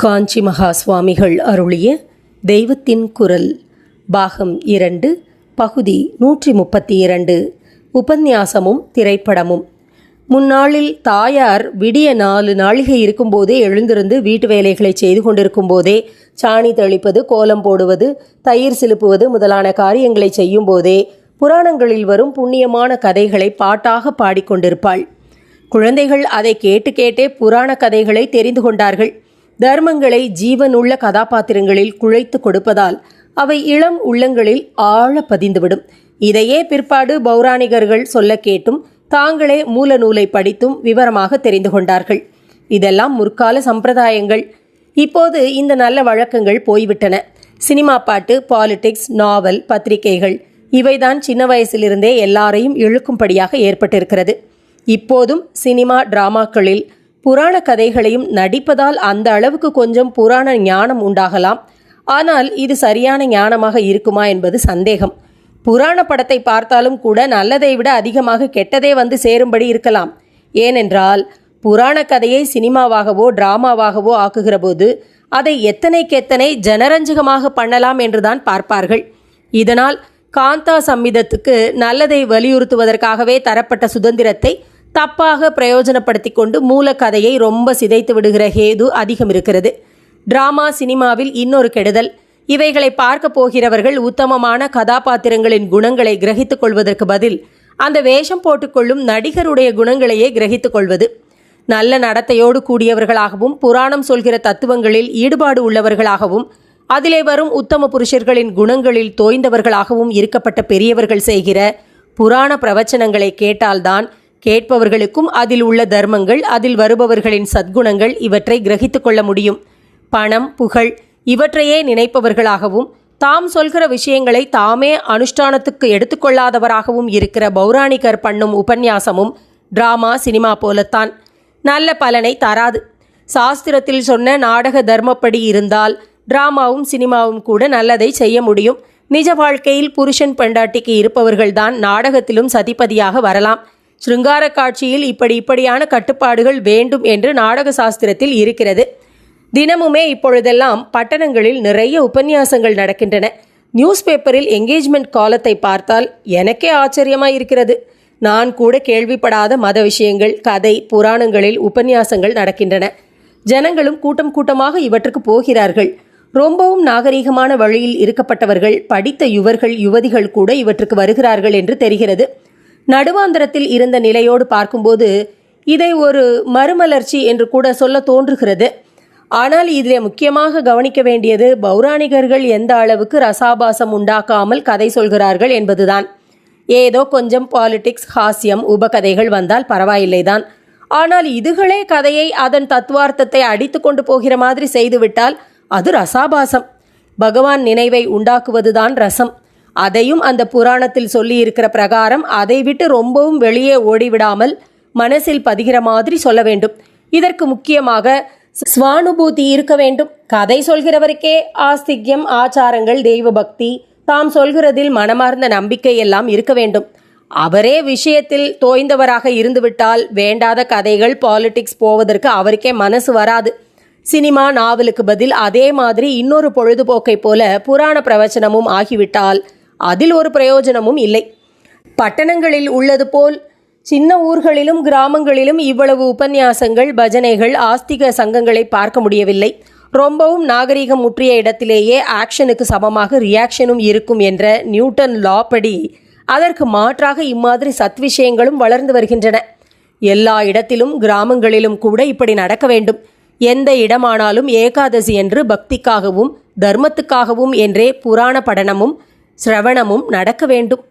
காஞ்சி மகா சுவாமிகள் அருளிய தெய்வத்தின் குரல் பாகம் இரண்டு பகுதி நூற்றி முப்பத்தி இரண்டு உபன்யாசமும் திரைப்படமும். முன்னாளில் தாயார் விடிய நாலு நாளிகை இருக்கும்போதே எழுந்திருந்து வீட்டு வேலைகளை செய்து கொண்டிருக்கும் போதே சாணி தெளிப்பது கோலம் போடுவது தயிர் சிலுப்புவது முதலான காரியங்களை செய்யும் போதே புராணங்களில் வரும் புண்ணியமான கதைகளை பாட்டாக பாடிக்கொண்டிருப்பாள். குழந்தைகள் அதை கேட்டு கேட்டே புராண கதைகளை தெரிந்து கொண்டார்கள். தர்மங்களை ஜீவனுள்ள கதாபாத்திரங்களில் குழைத்து கொடுப்பதால் அவை இளம் உள்ளங்களில் ஆழ பதிந்துவிடும். இதையே பிற்பாடு பௌராணிகர்கள் சொல்ல கேட்டும் தாங்களே மூல நூலை படித்தும் விவரமாக தெரிந்து கொண்டார்கள். இதெல்லாம் முற்கால சம்பிரதாயங்கள். இப்போது இந்த நல்ல வழக்கங்கள் போய்விட்டன. சினிமா பாட்டு பாலிடிக்ஸ் நாவல் பத்திரிகைகள் இவைதான் சின்ன வயசிலிருந்தே எல்லாரையும் இழுக்கும்படியாக ஏற்பட்டிருக்கிறது. இப்போதும் சினிமா டிராமாக்களில் புராண கதைகளையும் நடிப்பதால் அந்த அளவுக்கு கொஞ்சம் புராண ஞானம் உண்டாகலாம். ஆனால் இது சரியான ஞானமாக இருக்குமா என்பது சந்தேகம். புராண படத்தை பார்த்தாலும் கூட நல்லதை விட அதிகமாக கெட்டதே வந்து சேரும்படி இருக்கலாம். ஏனென்றால் புராண கதையை சினிமாவாகவோ டிராமாவாகவோ ஆக்குகிற போது அதை எத்தனைக்கெத்தனை ஜனரஞ்சகமாக பண்ணலாம் என்றுதான் பார்ப்பார்கள். இதனால் காந்தா சம்மிதத்துக்கு நல்லதை வலியுறுத்துவதற்காகவே தரப்பட்ட சுதந்திரத்தை தப்பாக பிரயோஜனப்படுத்தி கொண்டு மூலக்கதையை ரொம்ப சிதைத்து விடுகிற ஹேது அதிகம் இருக்கிறது. டிராமா சினிமாவில் இன்னொரு கெடுதல். இவைகளை பார்க்க போகிறவர்கள் உத்தமமான கதாபாத்திரங்களின் குணங்களை கிரகித்துக் கொள்வதற்கு பதில் அந்த வேஷம் போட்டுக்கொள்ளும் நடிகருடைய குணங்களையே கிரகித்துக் கொள்வது. நல்ல நடத்தையோடு கூடியவர்களாகவும் புராணம் சொல்கிற தத்துவங்களில் ஈடுபாடு உள்ளவர்களாகவும் அதிலே வரும் உத்தம புருஷர்களின் குணங்களில் தோய்ந்தவர்களாகவும் இருக்கப்பட்ட பெரியவர்கள் செய்கிற புராண பிரவச்சனங்களை கேட்டால்தான் கேட்பவர்களுக்கும் அதில் உள்ள தர்மங்கள் அதில் வருபவர்களின் சத்குணங்கள் இவற்றை கிரகித்து கொள்ள முடியும். பணம் புகழ் இவற்றையே நினைப்பவர்களாகவும் தாம் சொல்கிற விஷயங்களை தாமே அனுஷ்டானத்துக்கு எடுத்துக்கொள்ளாதவராகவும் இருக்கிற பௌராணிகர் பண்ணும் உபன்யாசமும் டிராமா சினிமா போலத்தான். நல்ல பலனை தராது. சாஸ்திரத்தில் சொன்ன நாடக தர்மப்படி இருந்தால் டிராமாவும் சினிமாவும் கூட நல்லதை செய்ய முடியும். நிஜ வாழ்க்கையில் புருஷன் பெண்டாட்டிக்கு இருப்பவர்கள்தான் நாடகத்திலும் சதிப்பதியாக வரலாம். சிருங்கார காட்சியில் இப்படி இப்படியான கட்டுப்பாடுகள் வேண்டும் என்று நாடக சாஸ்திரத்தில் இருக்கிறது. தினமுமே இப்பொழுதெல்லாம் பட்டணங்களில் நிறைய உபன்யாசங்கள் நடக்கின்றன. நியூஸ் பேப்பரில் என்கேஜ்மெண்ட் காலத்தை பார்த்தால் எனக்கே ஆச்சரியமாக இருக்கிறது. நான் கூட கேள்விப்படாத மத விஷயங்கள் கதை புராணங்களில் உபன்யாசங்கள் நடக்கின்றன. ஜனங்களும் கூட்டம் கூட்டமாக இவற்றுக்கு போகிறார்கள். ரொம்பவும் நாகரீகமான வழியில் இருக்கப்பட்டவர்கள் படித்த யுவர்கள் யுவதிகள் கூட இவற்றுக்கு வருகிறார்கள் என்று தெரிகிறது. நடுவாந்திரத்தில் இருந்த நிலையோடு பார்க்கும்போது இதை ஒரு மறுமலர்ச்சி என்று கூட சொல்ல தோன்றுகிறது. ஆனால் இதில் முக்கியமாக கவனிக்க வேண்டியது பௌராணிகர்கள் எந்த அளவுக்கு ரசாபாசம் உண்டாக்காமல் கதை சொல்கிறார்கள் என்பதுதான். ஏதோ கொஞ்சம் பாலிடிக்ஸ் ஹாஸ்யம் உபகதைகள் வந்தால் பரவாயில்லைதான் ஆனால் இதுகளே கதையை அதன் தத்துவார்த்தத்தை அடித்து கொண்டு போகிற மாதிரி செய்துவிட்டால் அது ரசாபாசம். பகவான் நினைவை உண்டாக்குவதுதான் ரசம். அதையும் அந்த புராணத்தில் சொல்லியிருக்கிற பிரகாரம் அதை விட்டு ரொம்பவும் வெளியே ஓடிவிடாமல் மனசில் பதிகிற மாதிரி சொல்ல வேண்டும். இதற்கு முக்கியமாக சுவானுபூதி இருக்க வேண்டும். கதை சொல்கிறவருக்கே ஆஸ்திக்யம் ஆச்சாரங்கள் தெய்வ பக்தி தாம் சொல்கிறதில் மனமார்ந்த நம்பிக்கை எல்லாம் இருக்க வேண்டும். அவரே விஷயத்தில் தோய்ந்தவராக இருந்துவிட்டால் வேண்டாத கதைகள் பாலிடிக்ஸ் போவதற்கு அவருக்கே மனசு வராது. சினிமா நாவலுக்கு பதில் அதே மாதிரி இன்னொரு பொழுதுபோக்கை போல புராண பிரவச்சனமும் ஆகிவிட்டால் அதில் ஒரு பிரயோஜனமும் இல்லை. பட்டணங்களில் உள்ளது போல் சின்ன ஊர்களிலும் கிராமங்களிலும் இவ்வளவு உபன்யாசங்கள் பஜனைகள் ஆஸ்திக சங்கங்களை பார்க்க முடியவில்லை. ரொம்பவும் நாகரிகம் முற்றிய இடத்திலேயே ஆக்ஷனுக்கு சமமாக ரியாக்ஷனும் இருக்கும் என்ற நியூட்டன் லா படி அதற்கு மாற்றாக இம்மாதிரி சத் விஷயங்களும் வளர்ந்து வருகின்றன. எல்லா இடத்திலும் கிராமங்களிலும் கூட இப்படி நடக்க வேண்டும். எந்த இடமானாலும் ஏகாதசி என்று பக்திக்காகவும் தர்மத்துக்காகவும் என்றே புராண படனமும் சிரவணமும் நடக்க வேண்டும்.